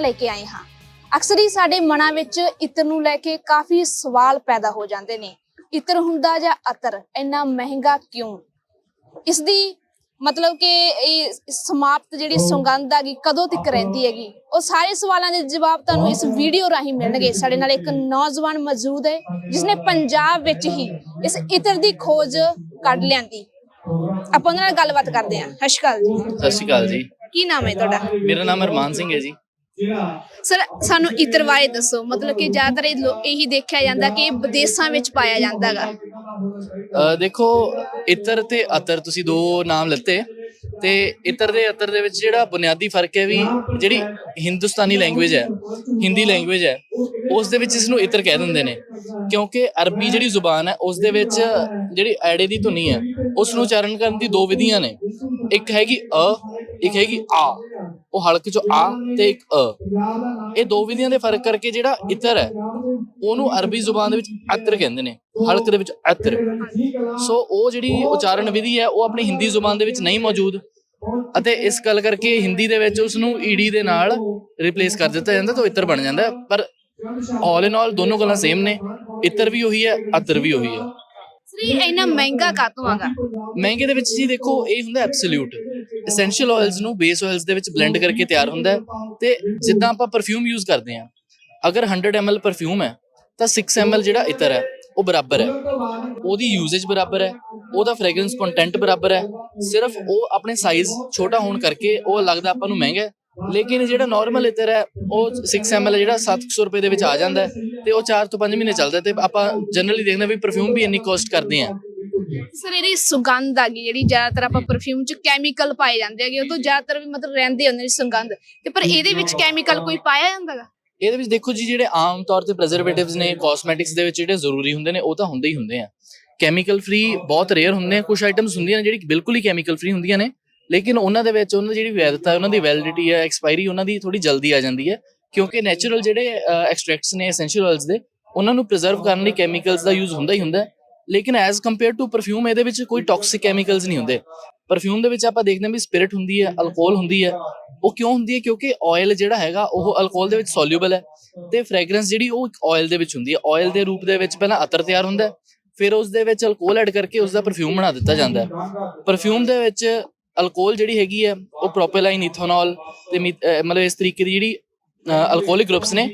ਲੈ ਕੇ ਆਏ ਹਾਂ। ਅਕਸਰ ਹੀ ਸਾਡੇ ਮਨਾਂ ਵਿੱਚ ਇਤਰ ਨੂੰ ਲੈ ਕੇ ਕਾਫੀ ਸਵਾਲ ਪੈਦਾ ਹੋ ਜਾਂਦੇ ਨੇ। ਇਤਰ ਹੁੰਦਾ ਜਾਂ ਅਤਰ ਇੰਨਾ ਮਹਿੰਗਾ ਕਿਉਂ? ਇਸ ਦੀ ਮਤਲਬ ਕਿ ਇਹ ਸਮਾਪਤ ਜਿਹੜੀ ਸੁਗੰਧ ਹੈਗੀ ਕਦੋਂ ਤੱਕ ਰਹਿੰਦੀ ਹੈਗੀ? ਉਹ ਸਾਰੇ ਸਵਾਲਾਂ ਦੇ ਜਵਾਬ ਤੁਹਾਨੂੰ ਇਸ ਵੀਡੀਓ ਰਾਹੀਂ ਮਿਲਣਗੇ। ਸਾਡੇ ਨਾਲ ਇੱਕ ਨੌਜਵਾਨ ਮੌਜੂਦ ਹੈ ਜਿਸਨੇ ਪੰਜਾਬ ਵਿੱਚ ਹੀ ਇਸ ਇਤਰ ਦੀ ਖੋਜ ਕੱਢ ਲਿਆਂਦੀ। ਆਪਾਂ ਉਹਨਾਂ ਨਾਲ ਗੱਲਬਾਤ ਕਰਦੇ ਹਾਂ। ਸਤਿ ਸ਼੍ਰੀ ਅਕਾਲ ਜੀ। ਸਤਿ ਸ਼੍ਰੀ ਅਕਾਲ ਜੀ। ਕੀ ਨਾਮ ਹੈ ਤੁਹਾਡਾ? ਮੇਰਾ ਨਾਮ ਅਰਮਾਨ ਸਿੰਘ ਹੈ ਜੀ। ਸਰ ਸਾਨੂੰ ਇਤਰ ਬਾਰੇ ਦੱਸੋ। ਮਤਲਬ ਕਿ ਜ਼ਿਆਦਾਤਰ ਇਹ ਲੋ- ਇਹੀ ਦੇਖਿਆ ਜਾਂਦਾ ਕਿ ਇਹ ਵਿਦੇਸ਼ਾਂ ਵਿੱਚ ਪਾਇਆ ਜਾਂਦਾ ਹੈਗਾ ਅ, ਦੇਖੋ ਇਤਰ ਤੇ ਅਤਰ ਤੁਸੀਂ ਦੋ ਨਾਮ ਲਿੱਤੇ। ਤੇ ਇਤਰ ਦੇ ਅਤਰ ਦੇ ਵਿੱਚ ਜਿਹੜਾ ਬੁਨਿਆਦੀ ਫ਼ਰਕ ਹੈ ਵੀ ਜਿਹੜੀ ਹਿੰਦੁਸਤਾਨੀ ਲੈਂਗੁਏਜ ਹੈ ਹਿੰਦੀ ਲੈਂਗੁਏਜ ਹੈ ਉਸ ਦੇ ਵਿੱਚ ਇਸ ਨੂੰ ਇਤਰ ਕਹਿ ਦਿੰਦੇ ਨੇ। ਕਿਉਂਕਿ ਅਰਬੀ ਜਿਹੜੀ ਜ਼ੁਬਾਨ ਹੈ ਉਸ ਦੇ ਵਿੱਚ ਜਿਹੜੀ ਐੜੇ ਦੀ ਧੁਨੀ ਹੈ ਉਸ ਨੂੰ ਉਚਾਰਨ ਕਰਨ ਦੀ ਦੋ ਵਿਧੀਆਂ ਨੇ। ਇੱਕ ਹੈਗੀ ਅ ਇੱਕ ਹੈਗੀ ਆ। ਉਹ ਹਲਕ ਚੋਂ ਆ ਤੇ ਇੱਕ ਅ। ਇਹ ਦੋ ਵਿਧੀਆਂ ਦੇ ਫ਼ਰਕ ਕਰਕੇ ਜਿਹੜਾ ਇਤਰ ਹੈ, ਉਹਨੂੰ ਅਰਬੀ ਜ਼ੁਬਾਨ ਦੇ ਵਿੱਚ ਅਤਰ ਕਹਿੰਦੇ ਨੇ, ਹਲਕ ਦੇ ਵਿੱਚ ਅਤਰ। ਸੋ ਉਹ ਜਿਹੜੀ ਉਚਾਰਨ ਵਿਧੀ ਹੈ, ਉਹ ਆਪਣੀ ਹਿੰਦੀ ਜ਼ੁਬਾਨ ਦੇ ਵਿੱਚ ਨਹੀਂ ਮੌਜੂਦ। ਅਤੇ ਇਸ ਗੱਲ ਕਰਕੇ ਹਿੰਦੀ ਦੇ ਵਿੱਚ ਉਸ ਨੂੰ ਈਡੀ ਦੇ ਨਾਲ ਰਿਪਲੇਸ ਕਰ ਦਿੱਤਾ ਜਾਂਦਾ ਤਾਂ ਇਤਰ ਬਣ ਜਾਂਦਾ। ਪਰ ਆਲ ਇਨ ਆਲ ਦੋਨੋਂ ਗੱਲਾਂ ਸੇਮ ਨੇ। ਇਤਰ ਵੀ ਉਹੀ ਹੈ, ਅਤਰ ਵੀ ਉਹੀ ਹੈ। ਸਰ ਇੰਨਾ ਮਹਿੰਗਾ ਕਾਤੋਂ ਆਗਾ ਮਹਿੰਗੇ ਦੇ ਵਿੱਚ ਜੀ ਦੇਖੋ, ਇਹ ਹੁੰਦਾ ਐਬਸੋਲੂਟ ਐਸੈਂਸ਼ੀਅਲ ਆਇਲਸ ਨੂੰ ਬੇਸ ਆਇਲਸ ਦੇ ਵਿੱਚ ਬਲੈਂਡ ਕਰਕੇ ਤਿਆਰ ਹੁੰਦਾ ਤੇ ਜਿੱਦਾਂ ਆਪਾਂ ਪਰਫਿਊਮ ਯੂਜ਼ ਕਰਦੇ ਹਾਂ, ਅਗਰ 100 ml ਪਰਫਿਊਮ ਹੈ, ਤਾਂ 6 ml ਜਿਹੜਾ ਇਤਰ ਹੈ, ਉਹ ਬਰਾਬਰ ਹੈ। ਉਹਦੀ ਯੂਜ਼ੇਜ ਬਰਾਬਰ ਹੈ, ਉਹਦਾ ਫ੍ਰੈਗਰੈਂਸ ਕੰਟੈਂਟ ਬਰਾਬਰ ਹੈ, ਸਿਰਫ ਉਹ ਆਪਣੇ ਸਾਈਜ਼ ਛੋਟਾ ਹੋਣ ਕਰਕੇ ਉਹ ਲੱਗਦਾ ਆਪਾਂ ਨੂੰ ਮਹਿੰਗਾ ਲੇਕਿਨ ਜਿਹੜਾ ਨਾਰਮਲ ਇਤਰ ਹੈ ਉਹ 6 ml ਜਿਹੜਾ 700 ਰੁਪਏ ਦੇ ਵਿੱਚ ਆ ਜਾਂਦਾ ਤੇ ਉਹ 4 ਤੋਂ 5 ਮਹੀਨੇ ਚੱਲਦਾ ਤੇ ਆਪਾਂ ਜਨਰਲੀ ਦੇਖਦੇ ਵੀ ਪਰਫਿਊਮ ਵੀ ਇੰਨੀ ਕੋਸਟ ਕਰਦੇ ਆ ਸਰ ਇਹਦੀ ਸੁਗੰਧ ਆ ਗਈ ਜਿਹੜੀ ਜ਼ਿਆਦਾਤਰ ਆਪਾਂ ਪਰਫਿਊਮ 'ਚ ਕੈਮੀਕਲ ਪਾਏ ਜਾਂਦੇ ਹੈਗੇ ਉਹ ਤੋਂ ਜ਼ਿਆਦਾਤਰ ਵੀ ਮਤਲਬ ਰਹਿੰਦੇ ਹੁੰਦੇ ਨੇ ਸੁਗੰਧ। ਤੇ ਪਰ ਇਹਦੇ ਵਿੱਚ ਕੈਮੀਕਲ ਕੋਈ ਪਾਇਆ ਜਾਂਦਾਗਾ ਇਹਦੇ ਵਿੱਚ ਦੇਖੋ ਜੀ ਜਿਹੜੇ ਆਮ ਤੌਰ ਤੇ ਪ੍ਰੀਜ਼ਰਵੇਟਿਵਸ ਨੇ ਕਾਸਮੈਟਿਕਸ ਦੇ ਵਿੱਚ ਜਿਹੜੇ ਜ਼ਰੂਰੀ ਹੁੰਦੇ ਨੇ ਉਹ ਤਾਂ ਹੁੰਦੇ ਹੀ ਹੁੰਦੇ ਆ। ਕੈਮੀਕਲ ਫ੍ਰੀ ਬਹੁਤ ਰੇਅਰ ਹੁੰਦੇ ਆ ਕੁਝ ਆਈਟਮਸ ਹੁੰਦੀਆਂ ਨੇ ਜਿਹੜੀ ਬਿਲਕੁਲ ਹੀ ਕੈਮੀਕਲ ਫ੍ਰੀ ਹੁੰਦੀਆਂ ਨੇ। ਲੇਕਿਨ ਉਹਨਾਂ ਦੇ ਵਿੱਚ ਉਹਨਾਂ ਦੀ ਜਿਹੜੀ ਵੈਧਤਾ, ਉਹਨਾਂ ਦੀ ਵੈਲਿਡਿਟੀ ਹੈ ਐਕਸਪਾਇਰੀ ਉਹਨਾਂ ਦੀ ਥੋੜੀ ਜਲਦੀ ਆ ਜਾਂਦੀ ਹੈ, ਕਿਉਂਕਿ ਨੈਚੁਰਲ ਜਿਹੜੇ ਐਕਸਟ੍ਰੈਕਟਸ ਨੇ ਐਸੈਂਸ਼ੀਅਲ ਆਇਲਸ ਦੇ, ਉਹਨਾਂ ਨੂੰ ਪ੍ਰੀਜ਼ਰਵ ਕਰਨ ਲਈ ਕੈਮੀਕਲਸ ਦਾ ਯੂਜ਼ ਹੁੰਦਾ ਹੀ ਹੁੰਦਾ ਲੇਕਿਨ ਐਜ਼ ਕੰਪੇਅਰ ਟੂ ਪਰਫਿਊਮ ਇਹਦੇ ਵਿੱਚ ਕੋਈ ਟਾਕਸਿਕ ਕੈਮੀਕਲਸ ਨਹੀਂ ਹੁੰਦੇ। ਪਰਫਿਊਮ ਦੇ ਵਿੱਚ ਆਪਾਂ ਦੇਖਦੇ ਹਾਂ ਵੀ ਸਪਿਰਿਟ ਹੁੰਦੀ ਹੈ ਅਲਕੋਹਲ ਹੁੰਦੀ ਹੈ, ਉਹ ਕਿਉਂ ਹੁੰਦੀ ਹੈ? ਕਿਉਂਕਿ ਆਇਲ ਜਿਹੜਾ ਹੈਗਾ, ਉਹ ਅਲਕੋਹਲ ਦੇ ਵਿੱਚ ਸੋਲਿਊਬਲ ਹੈ ਤੇ ਫ੍ਰੈਗਰੈਂਸ ਜਿਹੜੀ ਉਹ ਇੱਕ ਆਇਲ ਦੇ ਵਿੱਚ ਹੁੰਦੀ ਹੈ। ਆਇਲ ਦੇ ਰੂਪ ਦੇ ਵਿੱਚ ਪਹਿਲਾਂ ਅਤਰ ਤਿਆਰ ਹੁੰਦਾ ਫਿਰ ਉਸ ਦੇ ਵਿੱਚ ਅਲਕੋਹਲ ਐਡ ਕਰਕੇ ਉਸ ਦਾ ਪਰਫਿਊਮ ਬਣਾ ਦਿੱਤਾ ਜਾਂਦਾ ਹੈ। ਪਰਫਿਊਮ ਦੇ ਵਿੱਚ ਅਲਕੋਹਲ ਜਿਹੜੀ ਹੈਗੀ ਹੈ, ਉਹ ਪ੍ਰੋਪੇਲਾਈਨ ਇਥਨੋਲ ਤੇ ਮੀ- ਮਤਲਬ ਇਸ ਤਰੀਕੇ ਦੀ ਜਿਹੜੀ ਅਲਕੋਹਲਿਕ ਗਰੁੱਪਸ ਨੇ,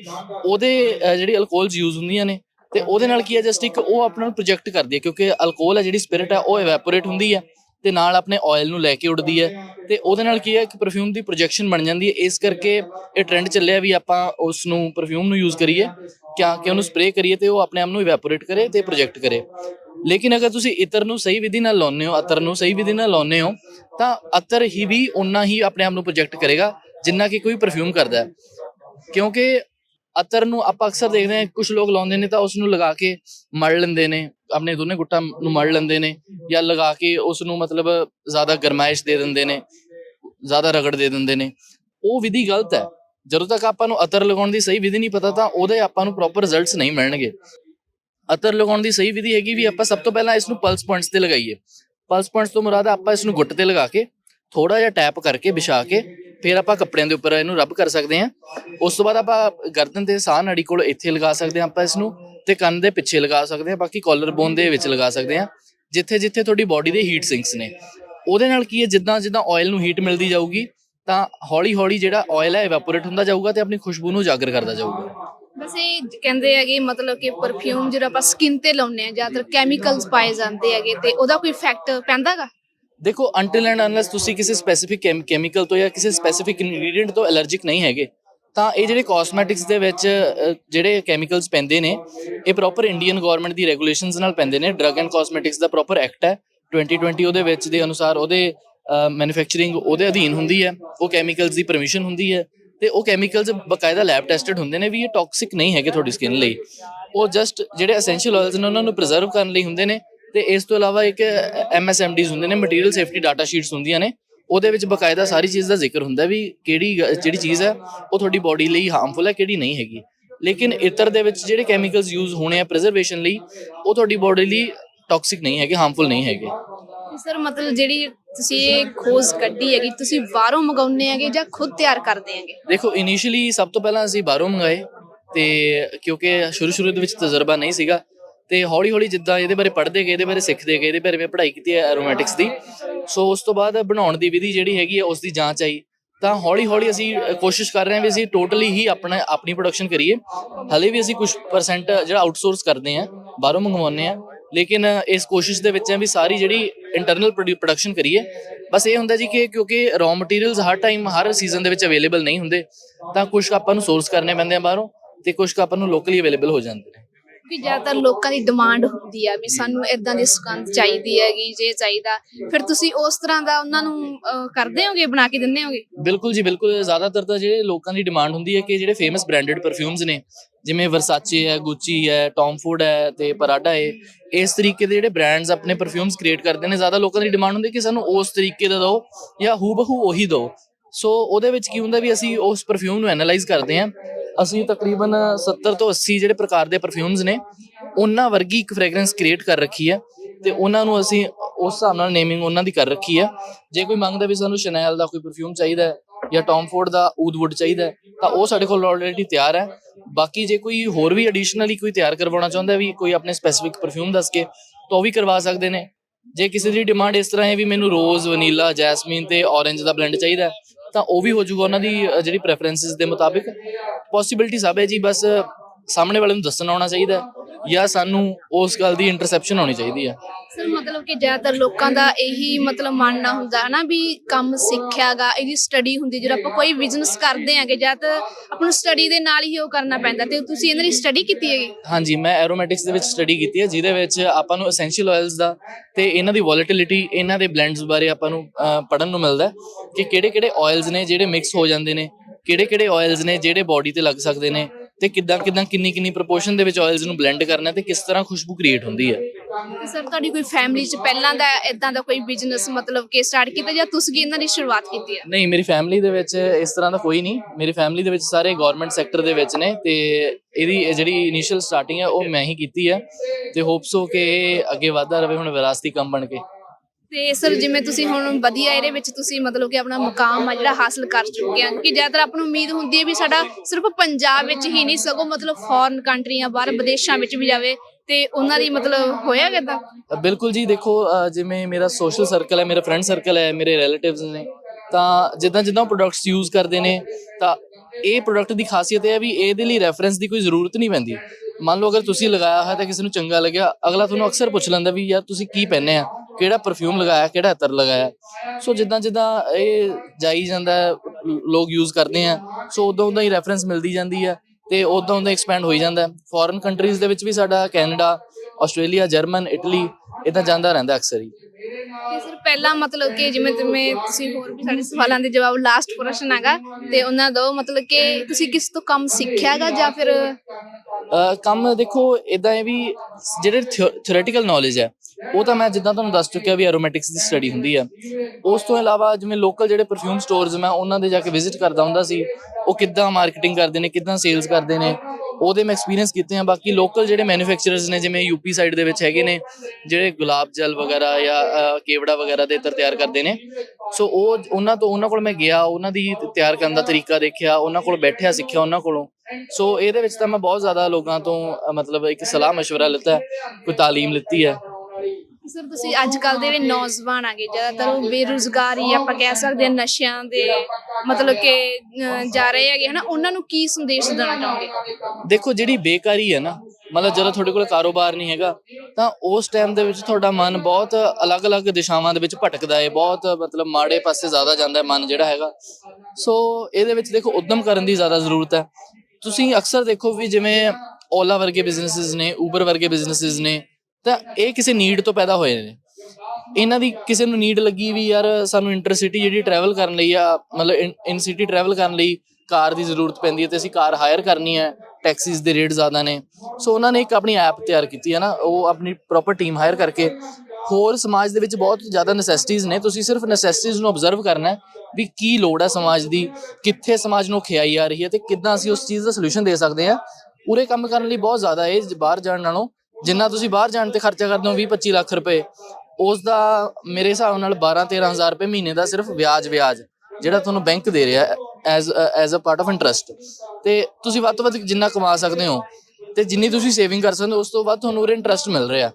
ਉਹਦੇ ਜਿਹੜੀ ਅਲਕੋਹਲਸ ਯੂਜ਼ ਹੁੰਦੀਆਂ ਨੇ ਤੇ ਉਹਦੇ ਨਾਲ ਕੀ ਹੈ ਜਸਟ ਇੱਕ ਉਹ ਆਪਣਾ ਪ੍ਰੋਜੈਕਟ ਕਰਦੀ ਹੈ ਕਿਉਂਕਿ ਅਲਕੋਹਲ ਹੈ ਜਿਹੜੀ ਸਪਿਰਿਟ ਹੈ, ਉਹ ਇਵੈਪੋਰੇਟ ਹੁੰਦੀ ਹੈ ਤੇ ਨਾਲ ਆਪਣੇ ਆਇਲ ਨੂੰ ਲੈ ਕੇ ਉੱਡਦੀ ਹੈ ਤੇ ਉਹਦੇ ਨਾਲ ਕੀ ਹੈ, ਇੱਕ ਪਰਫਿਊਮ ਦੀ ਪ੍ਰੋਜੈਕਸ਼ਨ ਬਣ ਜਾਂਦੀ ਹੈ। ਇਸ ਕਰਕੇ ਇਹ ਟ੍ਰੈਂਡ ਚੱਲਿਆ ਵੀ ਆਪਾਂ ਉਸ ਨੂੰ ਪਰਫਿਊਮ ਨੂੰ ਯੂਜ਼ ਕਰੀਏ, ਕਿਆ ਕਿ ਉਹਨੂੰ ਸਪਰੇਅ ਕਰੀਏ ਤੇ ਉਹ ਆਪਣੇ ਆਪ ਨੂੰ ਇਵੈਪੋਰੇਟ ਕਰੇ ਤੇ ਪ੍ਰੋਜੈਕਟ ਕਰੇ। ਲੇਕਿਨ ਅਗਰ ਤੁਸੀਂ ਇਤਰ ਨੂੰ ਸਹੀ ਵਿਧੀ ਨਾਲ ਲਾਉਂਦੇ ਹੋ, ਅਤਰ ਨੂੰ ਸਹੀ ਵਿਧੀ ਨਾਲ ਲਾਉਂਦੇ ਹੋ, ਤਾਂ ਅਤਰ ਹੀ ਵੀ ਉਨਾ ਹੀ ਆਪਣੇ ਆਪ ਨੂੰ ਪ੍ਰੋਜੈਕਟ ਕਰੇਗਾ, ਜਿੰਨਾ ਕਿ ਕੋਈ ਪਰਫਿਊਮ ਕਰਦਾ ਹੈ। ਕਿਉਂਕਿ ਅਤਰ ਨੂੰ ਆਪਾਂ ਅਕਸਰ ਦੇਖਦੇ ਹਾਂ ਕੁਝ ਲੋਕ ਲਾਉਂਦੇ ਨੇ ਤਾਂ ਉਸ ਨੂੰ ਲਗਾ ਕੇ ਮੜ ਲੈਂਦੇ ਨੇ, ਆਪਣੇ ਦੋਨੇ ਗੁੱਟਾਂ ਨੂੰ ਮੜ ਲੈਂਦੇ ਨੇ, ਜਾਂ ਲਗਾ ਕੇ ਉਸ ਨੂੰ ਮਤਲਬ ਜ਼ਿਆਦਾ ਗਰਮਾਇਸ਼ ਦੇ ਦਿੰਦੇ ਨੇ, ਜ਼ਿਆਦਾ ਰਗੜ ਦੇ ਦਿੰਦੇ ਨੇ। ਉਹ ਵਿਧੀ ਗਲਤ ਹੈ। ਜਦੋਂ ਤੱਕ ਆਪਾਂ ਨੂੰ ਅਤਰ ਲਗਾਉਣ ਦੀ ਸਹੀ ਵਿਧੀ ਨਹੀਂ ਪਤਾ, ਤਾਂ ਉਹਦੇ ਆਪਾਂ ਨੂੰ ਪ੍ਰੋਪਰ ਰਿਜ਼ਲਟਸ ਨਹੀਂ ਮਿਲਣਗੇ। ਅਤਰ ਲਗਾਉਣ ਦੀ ਸਹੀ ਵਿਧੀ ਹੈਗੀ ਵੀ ਆਪਾਂ ਸਭ ਤੋਂ ਪਹਿਲਾਂ ਇਸ ਨੂੰ ਪਲਸ ਪੁਆਇੰਟਸ ਤੇ ਲਗਾਈਏ। ਪਲਸ ਪੁਆਇੰਟਸ ਤੋਂ ਮੁਰਾਦ ਆਪਾਂ ਇਸ ਨੂੰ ਗੁੱਟ ਤੇ ਲਗਾ ਕੇ ਥੋੜਾ ਜਿਹਾ ਟੈਪ ਕਰਕੇ ਵਿਛਾ ਕੇ, ਫਿਰ ਆਪਾਂ ਕੱਪੜਿਆਂ ਦੇ ਉੱਪਰ ਇਹਨੂੰ ਰੱਬ ਕਰ ਸਕਦੇ ਹਾਂ। ਉਸ ਤੋਂ ਬਾਅਦ ਆਪਾਂ ਗਰਦਨ ਦੇ ਸਾਹ ਨੜੀ ਕੋਲ ਇੱਥੇ ਲਗਾ ਸਕਦੇ ਹਾਂ ਆਪਾਂ ਇਸ ਨੂੰ ਤੇ ਕੰਨ ਦੇ ਪਿੱਛੇ ਲਗਾ ਸਕਦੇ ਹਾਂ, ਬਾਕੀ ਕਾਲਰ ਬੋਨ ਦੇ ਵਿੱਚ ਲਗਾ ਸਕਦੇ ਹਾਂ। ਜਿੱਥੇ ਜਿੱਥੇ ਤੁਹਾਡੀ ਬਾਡੀ ਦੇ ਹੀਟ ਸਿੰਕਸ ਨੇ। ਉਹਦੇ ਨਾਲ ਕੀ ਹੈ, ਜਿੱਦਾਂ ਜਿੱਦਾਂ ਆਇਲ ਨੂੰ ਹੀਟ ਮਿਲਦੀ ਜਾਊਗੀ, ਤਾਂ ਹੌਲੀ ਹੌਲੀ ਜਿਹੜਾ ਆਇਲ ਹੈ ਇਵੈਪੋਰੇਟ ਹੁੰਦਾ ਜਾਊਗਾ ਤੇ ਆਪਣੀ ਖੁਸ਼ਬੂ ਨੂੰ ਉਜਾਗਰ ਕਰਦਾ ਜਾਊਗਾ। ਵੈਸੇ ਕਹਿੰਦੇ ਹੈਗੇ ਮਤਲਬ ਕਿ ਪਰਫਿਊਮ ਜਿਹੜਾ ਆਪਾਂ ਸਕਿਨ ਤੇ ਲਾਉਂਦੇ ਆ ਜ਼ਿਆਦਾਤਰ ਕੈਮੀਕਲਸ ਪਾਏ ਜਾਂਦੇ ਹੈਗੇ ਤੇ ਉਹਦਾ ਕੋਈ ਇਫੈਕਟ ਪੈਂਦਾਗਾ? ਦੇਖੋ ਅੰਟਿਲ ਐਂਡ ਅਨਲੈਸ ਤੁਸੀਂ ਕਿਸੇ ਸਪੈਸੀਫਿਕ ਕੈਮੀਕਲ ਤੋਂ ਜਾਂ ਕਿਸੇ ਸਪੈਸੀਫਿਕ ਇਨਗਰੀਡੀਐਂਟ ਤੋਂ ਅਲਰਜਿਕ ਨਹੀਂ ਹੈਗੇ ਤਾਂ ਇਹ ਜਿਹੜੇ ਕਾਸਮੈਟਿਕਸ ਦੇ ਵਿੱਚ ਅ, ਜਿਹੜੇ ਕੈਮੀਕਲਸ ਪੈਂਦੇ ਨੇ ਇਹ ਪ੍ਰੋਪਰ ਇੰਡੀਅਨ ਗਵਰਨਮੈਂਟ ਦੀ ਰੈਗੂਲੇਸ਼ਨਸ ਨਾਲ ਪੈਂਦੇ ਨੇ। ਡਰੱਗ ਐਂਡ ਕਾਸਮੈਟਿਕਸ ਦਾ ਪ੍ਰੋਪਰ ਐਕਟ ਹੈ। 2020 ਉਹਦੇ ਵਿੱਚ ਦੇ ਅਨੁਸਾਰ ਉਹਦੇ ਮੈਨੂਫੈਕਚਰਿੰਗ ਉਹਦੇ ਅਧੀਨ ਹੁੰਦੀ ਹੈ। ਉਹ ਕੈਮੀਕਲਸ ਦੀ ਪਰਮਿਸ਼ਨ ਹੁੰਦੀ ਹੈ। ਤੇ ਉਹ ਕੈਮੀਕਲਸ ਬਕਾਇਦਾ ਲੈਬ ਟੈਸਟਡ ਹੁੰਦੇ ਨੇ ਵੀ ਇਹ ਟੌਕਸਿਕ ਨਹੀਂ ਹੈਗੇ ਤੁਹਾਡੀ ਸਕਿਨ ਲਈ। ਉਹ ਜਸਟ ਜਿਹੜੇ ਐਸੈਂਸ਼ੀਅਲ ਆਇਲਸ ਨੇ ਉਹਨਾਂ ਨੂੰ ਪ੍ਰੀਜ਼ਰਵ ਕਰਨ ਲਈ ਹੁੰਦੇ ਨੇ ਤੇ ਇਸ ਤੋਂ ਇਲਾਵਾ ਇੱਕ ਐਮਐਸਐਮਡੀਜ਼ ਹੁੰਦੇ ਨੇ ਮਟੀਰੀਅਲ ਸੇਫਟੀ ਡਾਟਾ ਸ਼ੀਟਸ ਹੁੰਦੀਆਂ ਨੇ। ਉਹਦੇ ਵਿੱਚ ਬਕਾਇਦਾ ਸਾਰੀ ਚੀਜ਼ ਦਾ ਜ਼ਿਕਰ ਹੁੰਦਾ ਵੀ ਕਿਹੜੀ ਗ- ਜਿਹੜੀ ਚੀਜ਼ ਹੈ, ਉਹ ਤੁਹਾਡੀ ਬਾਡੀ ਲਈ ਹਾਰਮਫੁਲ ਹੈ, ਕਿਹੜੀ ਨਹੀਂ ਹੈਗੀ। ਲੇਕਿਨ ਇਤਰ ਦੇ ਵਿੱਚ ਜਿਹੜੇ ਕੈਮੀਕਲਸ ਯੂਜ਼ ਹੋਣੇ ਆ ਪ੍ਰੀਜ਼ਰਵੇਸ਼ਨ ਲਈ, ਉਹ ਤੁਹਾਡੀ ਬਾਡੀ ਲਈ ਟੌਕਸਿਕ ਨਹੀਂ ਹੈਗੇ ਹਾਰਮਫੁਲ ਨਹੀਂ ਹੈਗੇ। ਸਰ, ਮਤਲਬ ਜਿਹੜੀ ਤੁਸੀਂ ਇਹ ਖੋਜ ਕੱਢੀ ਹੈਗੀ, ਤੁਸੀਂ ਬਾਹਰੋਂ ਮੰਗਾਉਂਦੇ ਹੈਗੇ ਜਾਂ ਖੁਦ ਤਿਆਰ ਕਰਦੇ ਹੈਗੇ? ਦੇਖੋ ਇਨੀਸ਼ੀਅਲੀ ਸਭ ਤੋਂ ਪਹਿਲਾਂ ਅਸੀਂ ਬਾਹਰੋਂ ਮੰਗਾਏ ਤੇ ਕਿਉਂਕਿ ਸ਼ੁਰੂ ਸ਼ੁਰੂ ਦੇ ਵਿੱਚ ਤਜਰਬਾ ਨਹੀਂ ਸੀਗਾ ਤੇ ਹੌਲੀ ਹੌਲੀ ਜਿੱਦਾਂ ਇਹਦੇ ਬਾਰੇ ਪੜ੍ਹਦੇ ਗਏ, ਇਹਦੇ ਬਾਰੇ ਸਿੱਖਦੇ ਗਏ, ਇਹਦੇ ਬਾਰੇ ਮੈਂ ਪੜ੍ਹਾਈ ਕੀਤੀ ਹੈ ਐਰੋਮੈਟਿਕਸ ਦੀ। ਸੋ ਉਸ ਤੋਂ ਬਾਅਦ ਬਣਾਉਣ ਦੀ ਵਿਧੀ ਜਿਹੜੀ ਹੈਗੀ ਹੈ, ਉਸ ਦੀ ਜਾਂਚ ਆਈ। ਤਾਂ ਹੌਲੀ ਹੌਲੀ ਅਸੀਂ ਕੋਸ਼ਿਸ਼ ਕਰ ਰਹੇ ਹਾਂ ਵੀ ਅਸੀਂ ਟੋਟਲੀ ਹੀ ਆਪਣਾ, ਆਪਣੀ ਪ੍ਰੋਡਕਸ਼ਨ ਕਰੀਏ। ਹਲੇ ਵੀ ਅਸੀਂ ਕੁਝ ਪਰਸੈਂਟ ਜਿਹੜਾ ਆਊਟਸੋਰਸ ਕਰਦੇ ਹਾਂ, ਬਾਹਰੋਂ ਮੰਗਵਾਉਂਦੇ ਹਾਂ। ਲੇਕਿਨ ਇਸ ਕੋਸ਼ਿਸ਼ ਦੇ ਵਿੱਚ ਹੈ ਵੀ ਸਾਰੀ ਜਿਹੜੀ ਇੰਟਰਨਲ ਪ੍ਰੋਡਕਸ਼ਨ ਕਰੀਏ। ਬਸ ਇਹ ਹੁੰਦਾ ਜੀ ਕਿ ਕਿਉਂਕਿ ਰॉ ਮਟੀਰੀਅਲਸ ਹਰ ਟਾਈਮ ਹਰ ਸੀਜ਼ਨ ਦੇ ਵਿੱਚ ਅਵੇਲੇਬਲ ਨਹੀਂ ਹੁੰਦੇ ਤਾਂ ਕੁਝ ਆਪਾਂ ਨੂੰ ਸੋਰਸ ਕਰਨੇ ਪੈਂਦੇ ਆ ਬਾਹਰੋਂ ਤੇ ਕੁਝ ਆਪਾਂ ਨੂੰ ਲੋਕਲੀ ਅਵੇਲੇਬਲ ਹੋ ਜਾਂਦੇ ਨੇ। ਕਿ ਜ਼ਿਆਦਾਤਰ ਲੋਕਾਂ ਦੀ ਡਿਮਾਂਡ ਹੁੰਦੀ ਆ ਵੀ ਸਾਨੂੰ ਇਦਾਂ ਦੀ ਸੁਗੰਧ ਚਾਹੀਦੀ ਹੈਗੀ ਜੇ ਚਾਹੀਦਾ ਫਿਰ ਤੁਸੀਂ ਉਸ ਤਰ੍ਹਾਂ ਦਾ ਉਹਨਾਂ ਨੂੰ ਕਰਦੇ ਹੋਗੇ ਬਣਾ ਕੇ ਦਿੰਦੇ ਹੋਗੇ? ਬਿਲਕੁਲ ਜੀ ਬਿਲਕੁਲ। ਜ਼ਿਆਦਾਤਰ ਤਾਂ ਜਿਹੜੇ ਲੋਕਾਂ ਦੀ ਡਿਮਾਂਡ ਹੁੰਦੀ ਹੈ ਕਿ ਜਿਹੜੇ ਫੇਮਸ ਬ੍ਰਾਂਡਡ ਪਰਫਿਊਮਸ ਨੇ ਜਿਵੇਂ ਵਰਸਾਚੇ ਹੈ ਗੁੱਚੀ ਹੈ ਟੌਮ ਫੋਰਡ ਹੈ ਤੇ ਪਰਾਡਾ ਹੈ, ਇਸ ਤਰੀਕੇ ਦੇ ਜਿਹੜੇ ਬ੍ਰਾਂਡਸ ਆਪਣੇ ਪਰਫਿਊਮਸ ਕ੍ਰੀਏਟ ਕਰਦੇ ਨੇ, ਜ਼ਿਆਦਾ ਲੋਕਾਂ ਦੀ ਡਿਮਾਂਡ ਹੁੰਦੀ ਹੈ ਕਿ ਸਾਨੂੰ ਉਸ ਤਰੀਕੇ ਦਾ ਦਿਓ ਜਾਂ ਹੂਬਹੂ ਉਹੀ ਦਿਓ। ਸੋ ਉਹਦੇ ਵਿੱਚ ਕੀ ਹੁੰਦਾ ਵੀ ਅਸੀਂ ਉਸ ਪਰਫਿਊਮ ਨੂੰ ਐਨਾਲਾਈਜ਼ ਕਰਦੇ ਹਾਂ। ਅਸੀਂ ਤਕਰੀਬਨ 70 ਤੋਂ 80 ਜਿਹੜੇ ਪ੍ਰਕਾਰ ਦੇ ਪਰਫਿਊਮਸ ਨੇ, ਉਹਨਾਂ ਵਰਗੀ ਇੱਕ ਫ੍ਰੈਗਰੈਂਸ ਕ੍ਰੀਏਟ ਕਰ ਰੱਖੀ ਹੈ ਤੇ ਉਹਨਾਂ ਨੂੰ ਅਸੀਂ ਉਸ ਹਿਸਾਬ ਨਾਲ ਨੇਮਿੰਗ ਉਹਨਾਂ ਦੀ ਕਰ ਰੱਖੀ ਹੈ। ਜੇ ਕੋਈ ਮੰਗਦਾ ਵੀ ਸਾਨੂੰ ਸ਼ਨੈਲ ਦਾ ਕੋਈ ਪਰਫਿਊਮ ਚਾਹੀਦਾ ਹੈ ਜਾਂ ਟੌਮ ਫੋਰਡ ਦਾ ਊਦਵੁੱਡ ਚਾਹੀਦਾ ਤਾਂ ਉਹ ਸਾਡੇ ਕੋਲ ਆਲਰੇਡੀ ਤਿਆਰ ਹੈ। ਬਾਕੀ ਜੇ ਕੋਈ ਹੋਰ ਵੀ ਐਡੀਸ਼ਨਲੀ ਕੋਈ ਤਿਆਰ ਕਰਵਾਉਣਾ ਚਾਹੁੰਦਾ ਵੀ ਕੋਈ ਆਪਣੇ ਸਪੈਸੀਫਿਕ ਪਰਫਿਊਮ ਦੱਸ ਕੇ, ਤਾਂ ਉਹ ਵੀ ਕਰਵਾ ਸਕਦੇ ਨੇ। ਜੇ ਕਿਸੇ ਦੀ ਡਿਮਾਂਡ ਇਸ ਤਰ੍ਹਾਂ ਹੈ ਵੀ ਮੈਨੂੰ ਰੋਜ਼ ਵਨੀਲਾ ਜੈਸਮੀਨ ਤੇ ਔਰੇਂਜ ਦਾ ਬਲੈਂਡ ਚਾਹੀਦਾ, ਤਾਂ ਉਹ ਵੀ ਹੋ ਜਾਊਗਾ ਉਹਨਾਂ ਦੀ ਜਿਹੜੀ ਪ੍ਰੈਫਰੈਂਸਸ ਦੇ ਮੁਤਾਬਿਕ। ਪੋਸਿਬਿਲਿਟੀ ਸਭ ਹੈ ਜੀ, ਬਸ ਸਾਹਮਣੇ ਵਾਲੇ ਨੂੰ ਦੱਸਣਾ ਆਉਣਾ ਚਾਹੀਦਾ ਜਾਂ ਸਾਨੂੰ ਉਸ ਗੱਲ ਦੀ ਇੰਟਰਸੈਪਸ਼ਨ ਹੋਣੀ ਚਾਹੀਦੀ ਹੈ? ਸਰ ਮਤਲਬ ਕਿ ਜ਼ਿਆਦਾਤਰ ਲੋਕਾਂ ਦਾ ਇਹੀ ਮਤਲਬ ਮੰਨਣਾ ਹੁੰਦਾ ਹੈ ਨਾ ਵੀ ਕੰਮ ਸਿੱਖਿਆਗਾ ਇਹਦੀ ਸਟੱਡੀ ਹੁੰਦੀ ਜਦੋਂ ਆਪਾਂ ਕੋਈ ਬਿਜ਼ਨਸ ਕਰਦੇ ਆਂਗੇ ਜ਼ਿਆਦਾਤਰ ਆਪਾਂ ਨੂੰ ਸਟੱਡੀ ਦੇ ਨਾਲ ਹੀ ਉਹ ਕਰਨਾ ਪੈਂਦਾ ਤੇ ਤੁਸੀਂ ਇਹਨਾਂ ਦੀ ਸਟੱਡੀ ਕੀਤੀ ਹੈਗੀ? ਹਾਂਜੀ ਮੈਂ ਐਰੋਮੈਟਿਕਸ ਦੇ ਵਿੱਚ ਸਟੱਡੀ ਕੀਤੀ ਹੈ ਜਿਹਦੇ ਵਿੱਚ ਆਪਾਂ ਨੂੰ ਐਸੈਂਸ਼ੀਅਲ ਆਇਲਸ ਦਾ ਤੇ ਇਹਨਾਂ ਦੀ ਵੋਲੈਟਿਲਿਟੀ ਇਹਨਾਂ ਦੇ ਬਲੈਂਡਸ ਬਾਰੇ ਆਪਾਂ ਨੂੰ ਪੜਨ ਨੂੰ ਮਿਲਦਾ ਕਿ ਕਿਹੜੇ-ਕਿਹੜੇ ਆਇਲਸ ਨੇ ਜਿਹੜੇ ਮਿਕਸ ਹੋ ਜਾਂਦੇ ਨੇ ਕਿਹੜੇ-ਕਿਹੜੇ ਆਇਲਸ ਨੇ ਜਿਹੜੇ ਬਾਡੀ ਤੇ ਲੱਗ ਸਕਦੇ ਨੇ ਤੇ ਕਿੱਦਾਂ ਕਿੱਦਾਂ ਕਿੰਨੀ ਕਿੰਨੀ ਪ੍ਰੋਪੋਰਸ਼ਨ ਦੇ ਵਿੱਚ ਆਇਲਸ ਨੂੰ ਬਲੈਂਡ ਕਰਨਾ ਤੇ ਕਿਸ ਤਰ੍ਹਾਂ ਖੁਸ਼ਬੂ ਕ੍ਰੀਏਟ ਹੁੰਦੀ ਹੈ? ਤੇ ਸਰ ਤੁਹਾਡੀ ਕੋਈ ਫੈਮਿਲੀ 'ਚ ਪਹਿਲਾਂ ਦਾ ਇਦਾਂ ਦਾ ਕੋਈ ਬਿਜ਼ਨਸ ਮਤਲਬ ਕਿ ਸਟਾਰਟ ਕੀਤਾ ਜਾਂ ਤੁਸੀਂ ਇਹਨਾਂ ਦੀ ਸ਼ੁਰੂਆਤ ਕੀਤੀ ਹੈ? ਨਹੀਂ ਮੇਰੀ ਫੈਮਿਲੀ ਦੇ ਵਿੱਚ ਇਸ ਤਰ੍ਹਾਂ ਦਾ ਕੋਈ ਨਹੀਂ। ਮੇਰੀ ਫੈਮਿਲੀ ਦੇ ਵਿੱਚ ਸਾਰੇ ਗਵਰਨਮੈਂਟ ਸੈਕਟਰ ਦੇ ਵਿੱਚ ਨੇ ਤੇ ਇਹਦੀ ਇਹ ਜਿਹੜੀ ਇਨੀਸ਼ੀਅਲ ਸਟਾਰਟਿੰਗ ਹੈ ਉਹ ਮੈਂ ਹੀ ਕੀਤੀ ਹੈ ਤੇ ਹੋਪਸ ਹੋ ਕਿ ਇਹ ਅੱਗੇ ਵਧਦਾ ਰਹੇ ਹੁਣ ਵਿਰਾਸਤੀ ਕੰਮ ਬਣ ਕੇ। ਤੇ ਸਰ, ਜਿਵੇਂ ਤੁਸੀਂ ਹੁਣ ਵਧੀਆ ਇਹਦੇ ਵਿੱਚ ਤੁਸੀਂ ਮਤਲਬ ਕਿ ਆਪਣਾ ਮੁਕਾਮ ਆ ਜਿਹੜਾ ਹਾਸਲ ਕਰ ਚੁੱਕੇ ਆ ਕਿ ਜ਼ਿਆਦਾਤਰ ਆਪਾਂ ਨੂੰ ਉਮੀਦ ਹੁੰਦੀ ਹੈ ਵੀ ਸਾਡਾ ਸਿਰਫ ਪੰਜਾਬ ਵਿੱਚ ਹੀ ਨਹੀਂ, ਸਗੋਂ ਮਤਲਬ ਫੋਰਨ ਕੰਟਰੀਆਂ ਬਾਹਰ ਵਿਦੇਸ਼ਾਂ ਵਿੱਚ ਵੀ ਜਾਵੇ ਤੇ ਉਹਨਾਂ ਦੀ ਮਤਲਬ ਹੋਇਆ ਕਿਦਾਂ? ਬਿਲਕੁਲ ਜੀ, ਦੇਖੋ ਜਿਵੇਂ ਮੇਰਾ ਸੋਸ਼ਲ ਸਰਕਲ ਹੈ, ਮੇਰਾ ਫਰੈਂਡ ਸਰਕਲ ਹੈ, ਮੇਰੇ ਰਿਲੇਟਿਵਸ ਨੇ, ਤਾਂ ਜਿੱਦਾਂ ਜਿੱਦਾਂ ਪ੍ਰੋਡਕਟਸ ਯੂਜ਼ ਕਰਦੇ ਨੇ, ਤਾਂ ਇਹ ਪ੍ਰੋਡਕਟ ਦੀ ਖਾਸੀਅਤ ਇਹ ਹੈ ਵੀ ਇਹਦੇ ਲਈ ਰੈਫਰੈਂਸ ਦੀ ਕੋਈ ਜ਼ਰੂਰਤ ਨਹੀਂ ਪੈਂਦੀ। ਮੰਨ ਲਓ ਅਗਰ ਤੁਸੀਂ ਲਗਾਇਆ ਹੋਇਆ ਤਾਂ ਕਿਸੇ ਨੂੰ ਚੰਗਾ ਲੱਗਿਆ, ਅਗਲਾ ਤੁਹਾਨੂੰ ਅਕਸਰ ਪੁੱਛ ਲੈਂਦਾ ਵੀ ਯਾਰ ਤੁਸੀਂ ਕੀ ਪਹਿਨੇ ਆ? ਕਿਹੜਾ ਪਰਫਿਊਮ ਲਗਾਇਆ ਕਿਹੜਾ ਅਤਰ ਲਗਾਇਆ? ਸੋ ਜਿੱਦਾਂ ਜਿੱਦਾਂ ਇਹ ਜਾਈ ਜਾਂਦਾ ਲੋਕ ਯੂਜ਼ ਕਰਦੇ ਆ ਸੋ ਉਦੋਂ ਉਦੋਂ ਹੀ ਰੈਫਰੈਂਸ ਮਿਲਦੀ ਜਾਂਦੀ ਹੈ ਤੇ ਉਦੋਂ ਉਦੋਂ ਐਕਸਪੈਂਡ ਹੋਈ ਜਾਂਦਾ ਫੋਰਨ ਕੰਟਰੀਜ਼ ਦੇ ਵਿੱਚ ਵੀ ਸਾਡਾ ਕੈਨੇਡਾ ਆਸਟ੍ਰੇਲੀਆ ਜਰਮਨ ਇਟਲੀ ਇਦਾਂ ਜਾਂਦਾ ਰਹਿੰਦਾ ਅਕਸਰ ਹੀ। ਤੇ ਸਰ ਪਹਿਲਾਂ ਮਤਲਬ ਕਿ ਜਿਵੇਂ ਜਿਵੇਂ ਤੁਸੀਂ ਹੋਰ ਵੀ ਸਾਡੇ ਸਵਾਲਾਂ ਦੇ ਜਵਾਬ ਲਾਸਟ ਪ੍ਰਸ਼ਨ ਹੈਗਾ ਤੇ ਉਹਨਾਂ ਦੋ ਮਤਲਬ ਕਿ ਤੁਸੀਂ ਕਿਸ ਤੋਂ ਕੰਮ ਸਿੱਖਿਆਗਾ ਜਾਂ ਫਿਰ ਕੰਮ ਦੇਖੋ ਇਦਾਂ ਹੈ ਵੀ ਜਿਹੜੇ ਥਿਓਰੇਟੀਕਲ ਨੌਲੇਜ ਹੈ ਉਹ ਤਾਂ ਮੈਂ ਜਿੱਦਾਂ ਤੁਹਾਨੂੰ ਦੱਸ ਚੁੱਕਿਆ ਵੀ ਐਰੋਮੈਟਿਕਸ ਦੀ ਸਟੱਡੀ ਹੁੰਦੀ ਹੈ ਉਸ ਤੋਂ ਇਲਾਵਾ ਜਿਵੇਂ ਲੋਕਲ ਜਿਹੜੇ ਪਰਫਿਊਮ ਸਟੋਰਸ ਮੈਂ ਉਹਨਾਂ ਦੇ ਜਾ ਕੇ ਵਿਜ਼ਿਟ ਕਰਦਾ ਹੁੰਦਾ ਸੀ ਉਹ ਕਿੱਦਾਂ ਮਾਰਕੀਟਿੰਗ ਕਰਦੇ ਨੇ ਕਿੱਦਾਂ ਸੇਲਸ ਕਰਦੇ ਨੇ ਉਹਦੇ ਮੈਂ ਐਕਸਪੀਰੀਅੰਸ ਕੀਤੇ ਆ ਬਾਕੀ ਲੋਕਲ ਜਿਹੜੇ ਮੈਨੂਫੈਕਚਰਰਸ ਨੇ ਜਿਵੇਂ ਯੂਪੀ ਸਾਈਡ ਦੇ ਵਿੱਚ ਹੈਗੇ ਨੇ ਜਿਹੜੇ ਗੁਲਾਬ ਜਲ ਵਗੈਰਾ ਜਾਂ ਅਹ, ਕੇਵੜਾ ਵਗੈਰਾ ਦੇ ਇਤਰ ਤਿਆਰ ਕਰਦੇ ਨੇ ਸੋ ਉਹ ਉਹਨਾਂ ਤੋਂ ਉਹਨਾਂ ਕੋਲ ਮੈਂ ਗਿਆ ਉਹਨਾਂ ਦੀ ਤਿਆਰ ਕਰਨ ਦਾ ਤਰੀਕਾ ਦੇਖਿਆ ਉਹਨਾਂ ਕੋਲ ਬੈਠਿਆ ਸਿੱਖਿਆ ਉਹਨਾਂ ਕੋਲੋਂ ਸੋ ਇਹਦੇ ਵਿੱਚ ਤਾਂ ਮੈਂ ਬਹੁਤ ਜ਼ਿਆਦਾ ਲੋਕਾਂ ਤੋਂ ਅਹ, ਮਤਲਬ ਇੱਕ ਸਲਾਹ مشورہ ਲਿੱਤਾ ਹੈ, ਕੋਈ ਤਾਲੀਮ ਲਿੱਤੀ ਹੈ ਸਰ ਤੁਸੀਂ ਅੱਜ ਕੱਲ ਦੇ ਜਿਹੜੇ ਨੌਜਵਾਨ ਆਗੇ ਜ਼ਿਆਦਾਤਰ ਉਹ ਬੇਰੁਜ਼ਗਾਰੀ ਆਪਾਂ ਕਹਿ ਸਕਦੇ ਹਾਂ ਨਸ਼ਿਆਂ ਦੇ ਮਤਲਬ ਕਿ ਅਹ, ਜਾ ਰਹੇ ਹੈਗੇ ਹਨਾ ਉਹਨਾਂ ਨੂੰ ਕੀ ਸੰਦੇਸ਼ ਦੇਣਾ ਚਾਹੋਗੇ? ਦੇਖੋ ਜਿਹੜੀ ਬੇਕਾਰੀ ਹੈ ਨਾ ਮਤਲਬ ਜਦੋਂ ਤੁਹਾਡੇ ਕੋਲ ਕਾਰੋਬਾਰ ਨਹੀਂ ਹੈਗਾ ਤਾਂ ਉਸ ਟਾਈਮ ਦੇ ਵਿੱਚ ਤੁਹਾਡਾ ਮਨ ਬਹੁਤ ਅਲੱਗ-ਅਲੱਗ ਦਿਸ਼ਾਵਾਂ ਦੇ ਵਿੱਚ ਭਟਕਦਾ ਹੈ ਬਹੁਤ ਮਤਲਬ ਮਾੜੇ ਪਾਸੇ ਜ਼ਿਆਦਾ ਜਾਂਦਾ ਹੈ ਮਨ ਜਿਹੜਾ ਹੈਗਾ। ਸੋ ਇਹਦੇ ਵਿੱਚ ਦੇਖੋ ਉਦਮ ਕਰਨ ਦੀ ਜ਼ਿਆਦਾ ਜ਼ਰੂਰਤ ਹੈ। ਤੁਸੀਂ ਅਕਸਰ ਦੇਖੋ ਵੀ ਜਿਵੇਂ ਓਲਾ ਵਰਗੇ ਬਿਜ਼ਨੈਸਿਸ ਨੇ ਉਬਰ ਵਰਗੇ ਬਿਜ਼ਨੈਸਿਸ ਨੇ ਤਾਂ ਇਹ ਕਿਸੇ ਨੀਡ ਤੋਂ ਪੈਦਾ ਹੋਏ ਨੇ। ਇਹਨਾਂ ਦੀ ਕਿਸੇ ਨੂੰ ਨੀਡ ਲੱਗੀ ਵੀ ਯਾਰ ਸਾਨੂੰ ਇੰਟਰਸਿਟੀ ਜਿਹੜੀ ਟਰੈਵਲ ਕਰਨ ਲਈ ਆ ਮਤਲਬ ਇਨ ਸਿਟੀ ਟਰੈਵਲ ਕਰਨ ਲਈ ਕਾਰ ਦੀ ਜ਼ਰੂਰਤ ਪੈਂਦੀ ਹੈ ਤੇ ਅਸੀਂ ਕਾਰ ਹਾਇਰ ਕਰਨੀ ਹੈ ਟੈਕਸੀਜ਼ ਦੇ ਰੇਟ ਜ਼ਿਆਦਾ ਨੇ। ਸੋ ਉਹਨਾਂ ਨੇ ਇੱਕ ਆਪਣੀ ਐਪ ਤਿਆਰ ਕੀਤੀ ਹੈ ਨਾ, ਉਹ ਆਪਣੀ ਪ੍ਰੋਪਰ ਟੀਮ ਹਾਇਰ ਕਰਕੇ। ਹੋਰ ਸਮਾਜ ਦੇ ਵਿੱਚ ਬਹੁਤ ਜ਼ਿਆਦਾ ਨੈਸੈਸਿਟੀਜ਼ ਨੇ, ਤੁਸੀਂ ਸਿਰਫ ਨੈਸੈਸਿਟੀਜ਼ ਨੂੰ ਆਬਜ਼ਰਵ ਕਰਨਾ ਹੈ ਵੀ ਕੀ ਲੋੜ ਹੈ ਸਮਾਜ ਦੀ, ਕਿੱਥੇ ਸਮਾਜ ਨੂੰ ਖਿਆਈ ਆ ਰਹੀ ਹੈ ਤੇ ਕਿੱਦਾਂ ਅਸੀਂ ਉਸ ਚੀਜ਼ ਦਾ ਸੋਲੂਸ਼ਨ ਦੇ ਸਕਦੇ ਹਾਂ। ਉਰੇ ਕੰਮ ਕਰਨ ਲਈ ਬਹੁਤ ਜ਼ਿਆਦਾ ਹੈ, ਬਾਹਰ ਜਾਣ ਨਾਲੋਂ ਜਿੰਨਾ ਤੁਸੀਂ ਬਾਹਰ ਜਾਣ ਤੇ ਖਰਚਾ ਕਰਦੇ ਹੋ 20 25 ਲੱਖ ਰੁਪਏ ਉਸ ਦਾ ਮੇਰੇ ਹਿਸਾਬ ਨਾਲ 12 13000 ਰੁਪਏ ਮਹੀਨੇ ਦਾ ਸਿਰਫ ਵਿਆਜ ਵਿਆਜ ਜਿਹੜਾ ਤੁਹਾਨੂੰ ਬੈਂਕ ਦੇ ਰਿਹਾ as as a part of interest ਤੇ ਤੁਸੀਂ ਵੱਧ ਤੋਂ ਵੱਧ ਜਿੰਨਾ ਕਮਾ ਸਕਦੇ ਹੋ ਤੇ ਜਿੰਨੀ ਤੁਸੀਂ ਸੇਵਿੰਗ ਕਰ ਸਕਦੇ ਹੋ ਉਸ ਤੋਂ ਬਾਅਦ ਤੁਹਾਨੂੰ ਉਹਦੇ ਇੰਟਰਸਟ ਮਿਲ ਰਿਹਾ।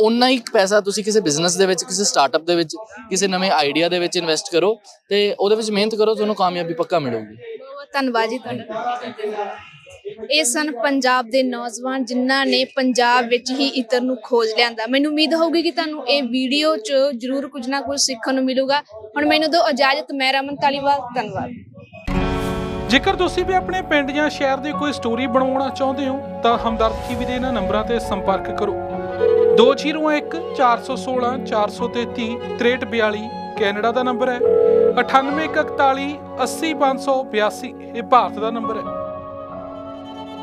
ਉਨਾ ਹੀ ਪੈਸਾ ਤੁਸੀਂ ਕਿਸੇ ਬਿਜ਼ਨਸ ਦੇ ਵਿੱਚ ਕਿਸੇ ਸਟਾਰਟਅਪ ਦੇ ਵਿੱਚ ਕਿਸੇ ਨਵੇਂ ਆਈਡੀਆ ਦੇ ਵਿੱਚ ਇਨਵੈਸਟ ਕਰੋ ਤੇ ਉਹਦੇ ਵਿੱਚ ਮਿਹਨਤ ਕਰੋ ਤੁਹਾਨੂੰ ਕਾਮਯਾਬੀ ਪੱਕਾ ਮਿਲੂਗੀ। ਬਹੁਤ ਧੰਨਵਾਦ ਜੀ ਤੁਹਾਡਾ। ਇਹ ਸਨ ਪੰਜਾਬ ਦੇ ਨੌਜਵਾਨ ਜਿਨ੍ਹਾਂ ਨੇ ਪੰਜਾਬ ਵਿੱਚ ਹੀ ਇਤਰ ਨੂੰ ਖੋਜ ਲਿਆਂਦਾ। ਮੈਨੂੰ ਉਮੀਦ ਹੋਊਗੀ ਕਿ ਤੁਹਾਨੂੰ ਇਹ ਵੀਡੀਓ 'ਚ ਜ਼ਰੂਰ ਕੁਝ ਨਾ ਕੁਝ ਸਿੱਖਣ ਨੂੰ ਮਿਲੂਗਾ। ਹੁਣ ਮੈਨੂੰ ਦਿਓ ਇਜਾਜ਼ਤ, ਮੈਂ ਰਮਨ ਧਾਲੀਵਾਲ ਧੰਨਵਾਦ। ਜੇਕਰ ਤੁਸੀਂ ਵੀ ਆਪਣੇ ਪਿੰਡ ਜਾਂ ਸ਼ਹਿਰ ਦੀ ਕੋਈ ਸਟੋਰੀ ਬਣਾਉਣਾ ਚਾਹੁੰਦੇ ਹੋ, ਤਾਂ ਹਮਦਰਦ ਟੀਵੀ ਦੇ ਇਹਨਾਂ ਨੰਬਰਾਂ ਤੇ ਸੰਪਰਕ ਕਰੋ। 201 416 433 6342 ਕੈਨੇਡਾ ਦਾ ਨੰਬਰ ਹੈ। 9841 80582 ਇਹ ਭਾਰਤ ਦਾ ਨੰਬਰ ਹੈ।